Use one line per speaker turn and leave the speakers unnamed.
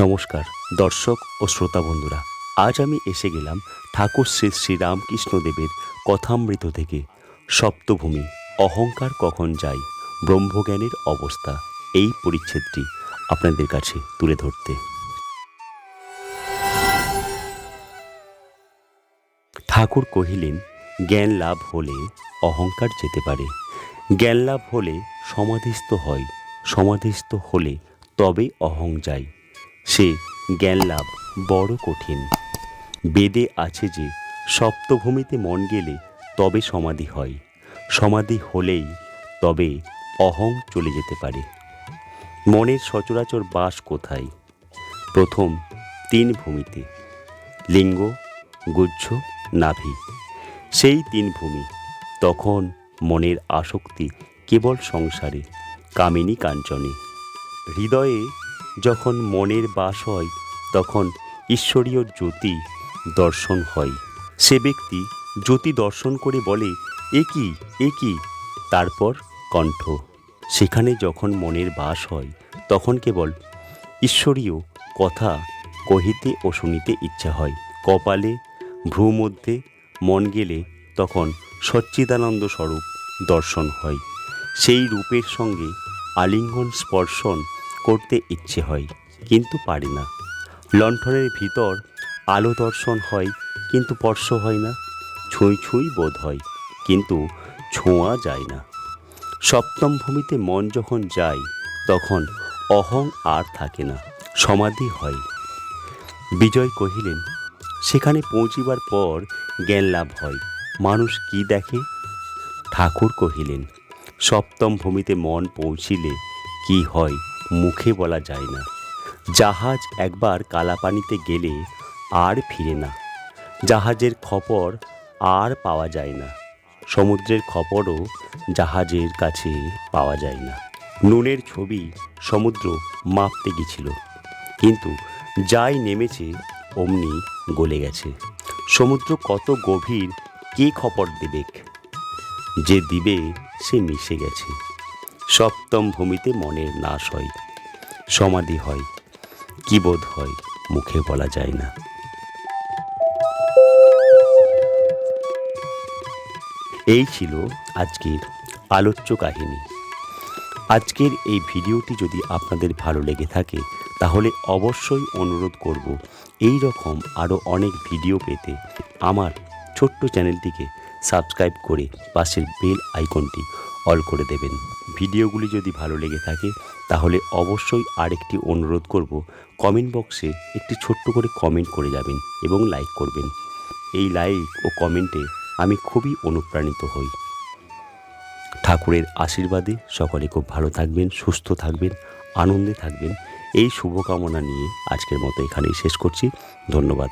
নমস্কার, দর্শক ও শ্রোতা বন্ধুরা। আজ আমি এসে গেলাম ঠাকুর শ্রী শ্রীরামকৃষ্ণদেবের কথামৃত থেকে। সপ্তভূমি, অহংকার কখন যায়, ব্রহ্মজ্ঞানের অবস্থা, এই পরিচ্ছেদটি আপনাদের কাছে তুলে ধরতে। ঠাকুর কহিলেন, জ্ঞান লাভ হলে অহংকার যেতে পারে। জ্ঞান লাভ হলে সমাধিস্থ হয়, সমাধিস্থ হলে তবে অহং যায়। সে জ্ঞান লাভ বড় কঠিন। বেদে আছে যে, সপ্তভূমিতে মন গেলে তবে সমাধি হয়। সমাধি হলেই তবে অহং চলে যেতে পারে। মনের সচরাচর বাস কোথায়? প্রথম তিন ভূমিতে। লিঙ্গ, গুচ্ছ, নাভি। সেই তিন ভূমি। তখন মনের আসক্তি কেবল সংসারে, কামিনী কাঞ্চনে। হৃদয়ে যখন মনের বাস হয়, তখন ঈশ্বরীয় জ্যোতি দর্শন হয়। সে ব্যক্তি জ্যোতি দর্শন করে বলে, এ কি? এ কি? তারপর কণ্ঠ। সেখানে যখন মনের বাস হয়, তখন কেবল ঈশ্বরীয় কথা কহিতে ও শুনিতে ইচ্ছা হয়। কপালে ভ্রু মধ্যে মন গেলে তখন সচ্চিদানন্দ স্বরূপ দর্শন হয়। সেই রূপের সঙ্গে আলিঙ্গন স্পর্শন করতে ইচ্ছে হয়, কিন্তু পারি না। লণ্ঠনের ভিতর আলো দর্শন হয়, কিন্তু স্পর্শ হয় না। ছুঁই ছুঁই বোধ হয়, কিন্তু ছোঁয়া যায় না। সপ্তম ভূমিতে মন যখন যায়, তখন অহং আর থাকে না, সমাধি হয়। বিজয় কহিলেন, সেখানে পৌঁছিবার পর জ্ঞান লাভ হয়, মানুষ কি দেখে? ঠাকুর কহিলেন, সপ্তম ভূমিতে মন পৌঁছিলে কি হয়? মুখে বলা যায় না। জাহাজ একবার কালাপানিতে গেলে আর ফিরে না। জাহাজের খপর আর পাওয়া যায় না। সমুদ্রের খপরও জাহাজের কাছে পাওয়া যায় না। নুনের ছবি সমুদ্র মাপতে গেছিল। কিন্তু যাই নেমেছে, অমনি গলে গেছে। সমুদ্র কত গভীর, কে খপর দেবেক যে দিবে, সে মিশে গেছে। সপ্তম ভূমিতে মনের নাশ হয়, সমাধি হয়, কি বোধ হয় মুখে বলা যায় না। এই ছিল আজকের আলোচ্য কাহিনী। আজকের এই ভিডিওটি যদি আপনাদের ভালো লেগে থাকে, তাহলে অবশ্যই অনুরোধ করব এই রকম আরও অনেক ভিডিও পেতে আমার ছোট্ট চ্যানেলটিকে সাবস্ক্রাইব করে পাশের বেল আইকনটি অল করে দেবেন। ভিডিওগুলি যদি ভালো লেগে থাকে, তাহলে অবশ্যই আরেকটি অনুরোধ করব কমেন্ট বক্সে একটি ছোট্ট করে কমেন্ট করে যাবেন এবং লাইক করবেন। এই লাইক ও কমেন্টে আমি খুবই অনুপ্রাণিত হই। ঠাকুরের আশীর্বাদে সকলে খুব ভালো থাকবেন, সুস্থ থাকবেন, আনন্দে থাকবেন। এই শুভকামনা নিয়ে আজকের মতো এখানেই শেষ করছি। ধন্যবাদ।